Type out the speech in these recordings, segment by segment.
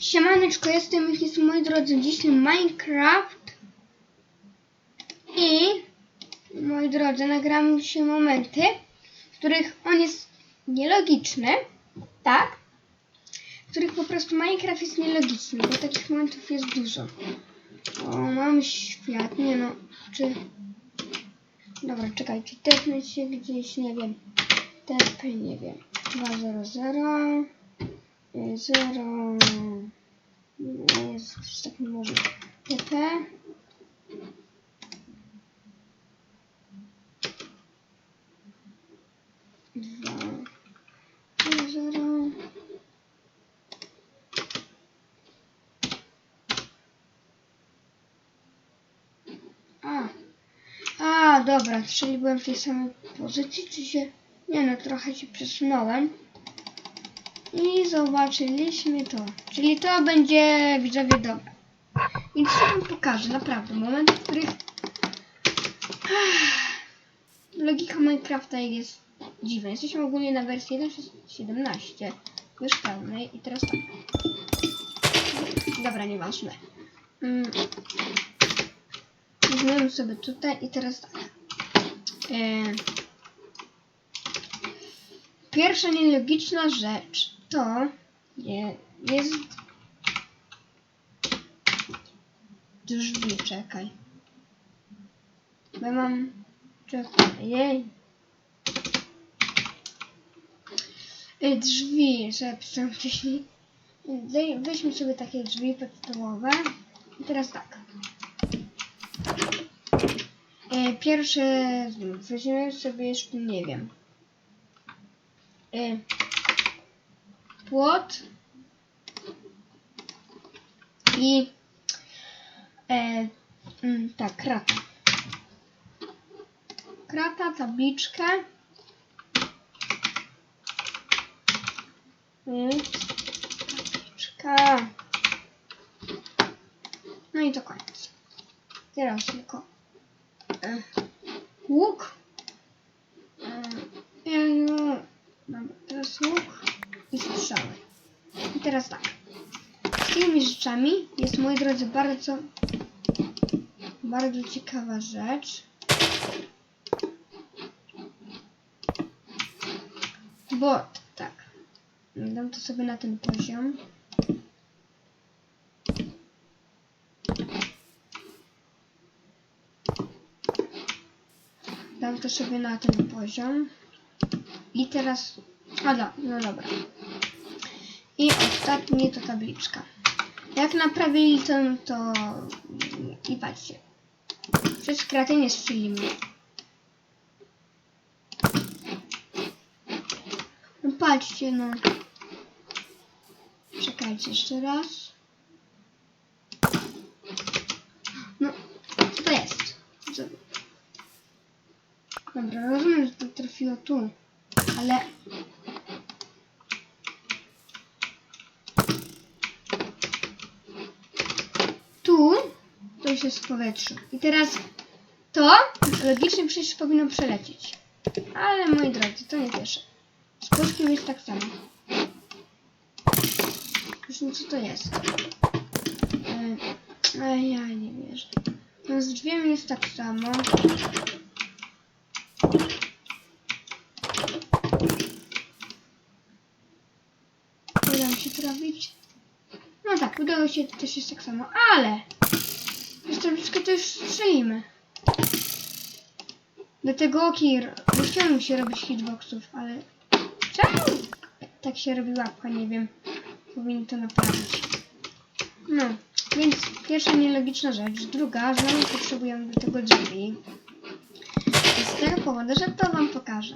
Siemaneczko, jestem jest moi drodzy, dzisiaj Minecraft i moi drodzy, nagramy się momenty, w których on jest nielogiczny, tak? W których po prostu Minecraft jest nielogiczny, bo takich momentów jest dużo. O, mam świat, nie no, czy... Dobra, czekajcie, tepnę się gdzieś, nie wiem. TP, nie wiem. 200 y, 0 nie jest tak może. TP dwa zero A, a dobra, czyli byłem w tej samej pozycji, czy się... Nie no, trochę się przesunąłem. I zobaczyliśmy to. Czyli to będzie widzowie dobre. Więc co wam pokażę, naprawdę. Moment, w których logika Minecrafta jest dziwna. Jesteśmy ogólnie na wersji 1.17 już pełnej i teraz tak. Dobra, nieważne. Mm. Weźmiemy sobie tutaj i teraz tak. E, Pierwsza nielogiczna rzecz to je, jest drzwi, czekaj. Bo ja mam czekaj, jej. Drzwi, zapisałem wcześniej. Daj- Weźmy sobie takie drzwi podstawowe. I teraz tak. Y, Pierwsze, weźmiemy sobie jeszcze, nie wiem. Płot i e, mm, tak, krata. Krata, tabliczkę. Mm, Tabliczka. No i to koniec. Teraz tylko e, łuk. E, ja, no, Dobra, teraz łuk i strzały. I teraz tak. Z tymi rzeczami jest, moi drodzy, bardzo, bardzo ciekawa rzecz. Bo, tak. Dam to sobie na ten poziom. Dam to sobie na ten poziom. I teraz. A no dobra. I ostatnie to tabliczka. Jak naprawili to, to. I patrzcie. Przez kratę nie strzelimy. No patrzcie, no. Czekajcie jeszcze raz. No, co to jest? Dobra, rozumiem, że to trafiło tu. Ale... Tu jest w powietrzu. I teraz to logicznie przecież powinno przelecieć. Ale moi drodzy, to nie cieszę. Z puszkiem jest tak samo. Już nie co to jest. Ale ja nie wierzę. No z drzwiami jest tak samo. Uda mi się trafić. No tak, udało się też jest tak samo, ale blisko to już strzelimy. Do tego okir, bo chciałem się robić hitboxów, ale czemu tak się robi łapka, nie wiem. Powinien to naprawić. No, więc pierwsza nielogiczna rzecz. Druga, znowu potrzebujemy do tego drzwi. I z tego powodu, że to wam pokażę.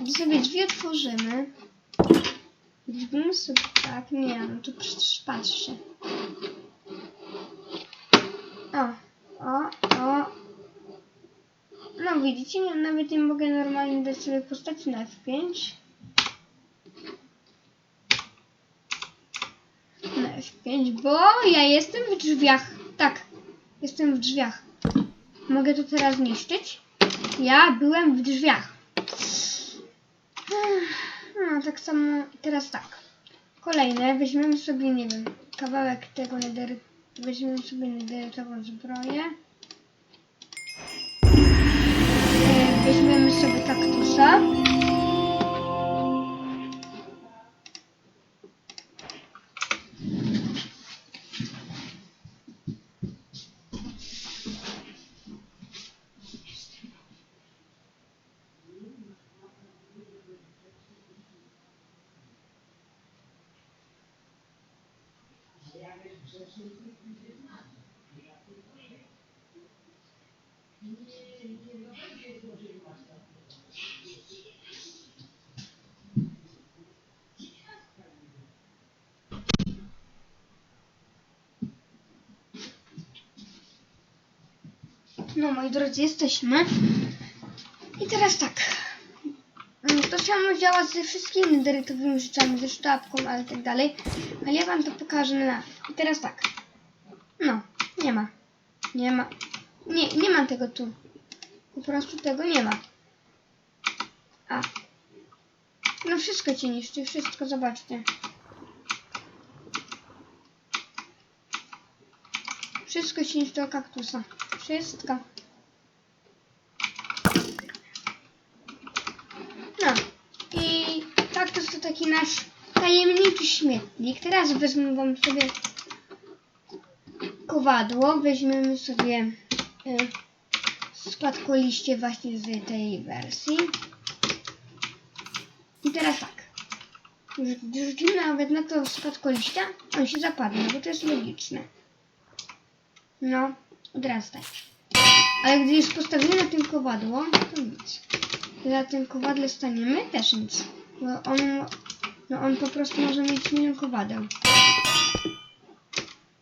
Gdy sobie drzwi otworzymy, Zrobimy sobie tak, nie, no to przecież patrzcie. O, o, o. No widzicie, nawet nie mogę normalnie dać sobie postaci na F5. Na F5, bo ja jestem w drzwiach. Tak, jestem w drzwiach. Mogę to teraz niszczyć? Ja byłem w drzwiach. No, tak samo teraz tak. Kolejne, weźmiemy sobie, nie wiem, kawałek tego nedery, weźmiemy sobie nederytową zbroję. Weźmiemy sobie kaktusa. No moi drodzy, jesteśmy. I teraz tak. Mm, To samo działa ze wszystkimi nederytowymi rzeczami, ze sztabką, ale tak dalej. Ale ja wam to pokażę na... I teraz tak. No, nie ma. Nie ma. Nie, nie ma tego tu. Po prostu tego nie ma. A. No wszystko ci niszczy, wszystko, zobaczcie. Wszystko ci niszczy do kaktusa. Wszystko. No. I kaktus to taki nasz tajemniczy śmietnik. Teraz wezmę wam sobie kowadło. Weźmiemy sobie y, składkoliście właśnie z tej wersji. I teraz tak. Rzu- Rzucimy nawet na to spadkoliścia, on się zapadnie, bo to jest logiczne. No, od razu tak. Ale gdy już postawimy tym kowadło, to nic. Gdy na tym kowadle staniemy, też nic. Bo on, no on po prostu może mieć milion kowadeł.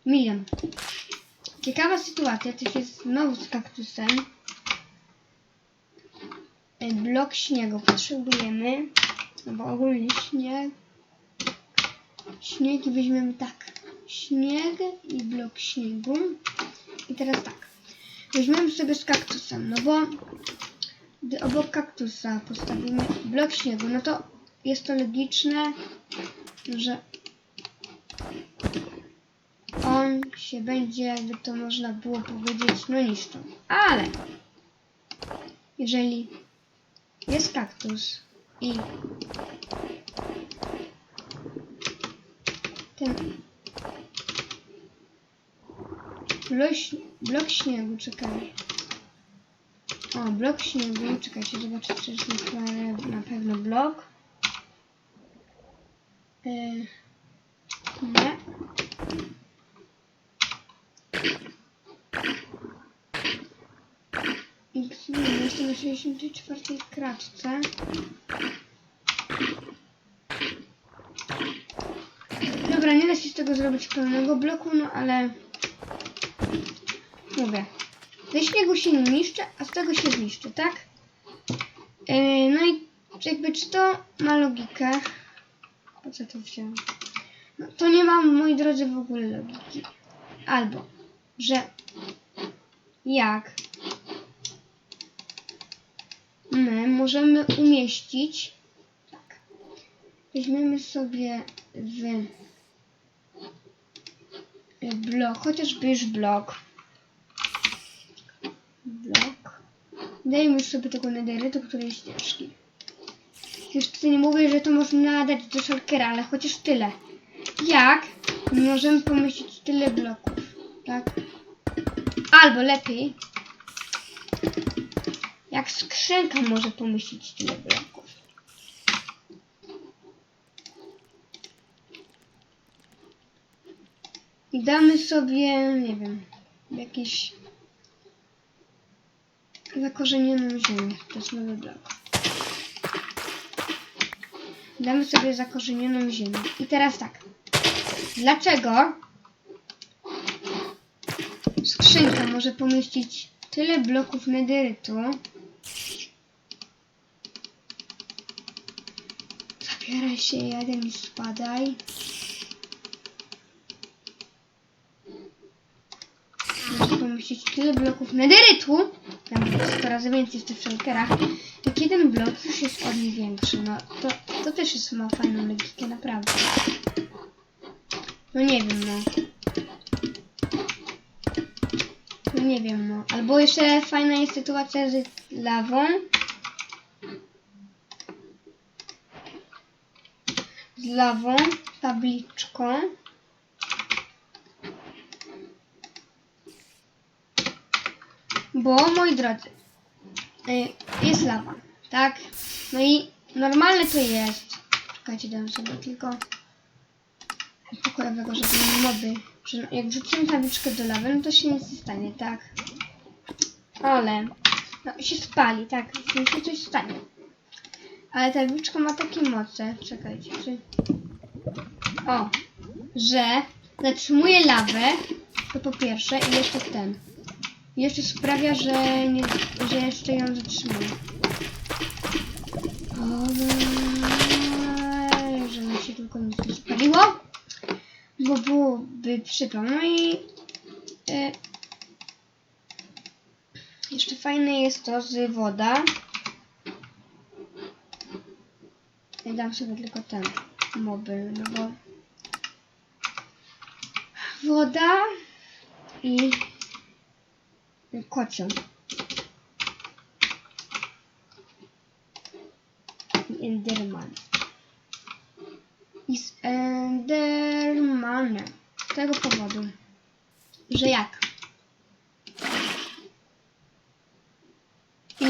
Milion. Ciekawa sytuacja też jest znowu z kaktusem. Blok śniegu potrzebujemy. No bo ogólnie śnieg. Śnieg weźmiemy tak. Śnieg i blok śniegu. I teraz tak. Weźmiemy sobie z kaktusem, no bo gdy obok kaktusa postawimy blok śniegu, no to jest to logiczne, że on się będzie, jakby to można było powiedzieć, no niszczą. Ale jeżeli jest kaktus i ten blok, śniegu, czekaj. O, blok śniegu, czekajcie, zobaczę, czy jest na pewno blok. Yy, nie. X, nie, jestem na 64 kratce. Dobra, nie da się z tego zrobić pełnego bloku, no ale mówię. Ze śniegu się niszczy, a z tego się zniszczy, tak? Yy, no i jakby czy to ma logikę? Po co to wziąłem? No, to nie ma, moi drodzy, w ogóle logiki. Albo, że jak my możemy umieścić tak. Weźmiemy sobie w blok, chociażby już. Blok. Dajmy sobie tego nederytu, który jest ciężki. Tutaj nie mówię, że to można dać do shulkera, ale chociaż tyle. Jak możemy pomieścić tyle bloków, tak? Albo lepiej, jak skrzynka może pomieścić tyle bloków. I damy sobie, nie wiem, jakiś zakorzenioną ziemię. To jest nowy blok. Damy sobie zakorzenioną ziemię. I teraz tak. Dlaczego skrzynka może pomieścić tyle bloków nederytu? Zabieraj się jeden i spadaj. Może pomieścić tyle bloków nederytu. 100 razy więcej w tych shulkerach. Jak jeden blok już jest od niej większy. No to, to też jest ma fajną logikę, naprawdę. No nie wiem, no. No nie wiem, no. Albo jeszcze fajna jest sytuacja z lawą. Z lawą, tabliczką. Bo, moi drodzy, jest lawa, tak? No i normalne to jest. Czekajcie, dam sobie tylko pokojowego, żeby nie moby. Jak wrzucimy tabliczkę do lawy, no to się nic nie stanie, tak? Ale no, się spali, tak? W tym się coś stanie. Ale tabliczka ma takie moce. Czekajcie, czy... O, że zatrzymuje lawę, to po pierwsze, i jeszcze ten. Jeszcze sprawia, że, nie, że jeszcze ją zatrzymuje. Że mi się tylko nic nie spaliło. Bo byłoby przypał. No i e, jeszcze fajne jest to z woda. Ja dam sobie tylko ten mobil, no bo woda i kocioł. I Enderman. I z Endermanem. Z tego powodu, że jak? I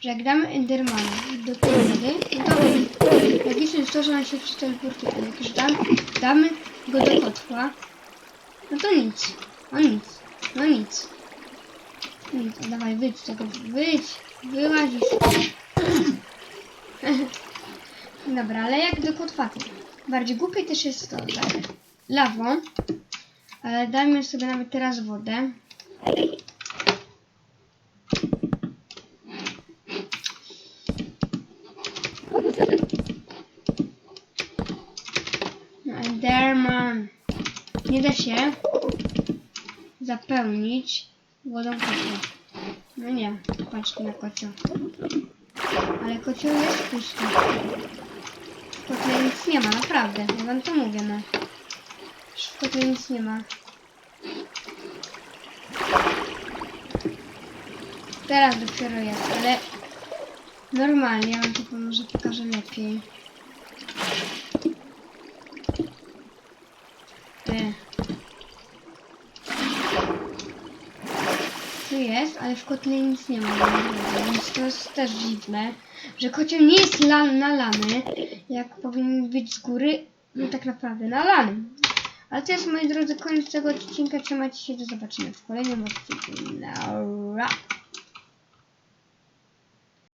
że jak damy Endermana do tej wody, to logiczne jest to, że on się przeteleportuje. Jak już dam, damy go do kotła, no to nic. No nic. No nic. Nic. O, dawaj, wyjdź z tego. Wyjdź. Wyłazisz. Dobra, ale jak do kotwaty. Bardziej głupie też jest to, że lawą, ale dajmy sobie nawet teraz wodę. No, Enderman. Nie da się zapełnić wodą kotła. No nie, patrzcie na kocioł. Ale kocioł jest pusty. Kotle nic nie ma, naprawdę. Ja wam to mówię, no. W kotle nic nie ma. Teraz dopiero jest, ale normalnie, ja wam to może pokażę lepiej. E. Tu jest, ale w kotle nic nie ma. Więc to jest też dziwne, że kocioł nie jest la nalany, jak powinien być z góry, no tak naprawdę nalany. Ale to jest, moi drodzy, koniec tego odcinka. Trzymajcie się, do zobaczenia w kolejnym odcinku. Nara.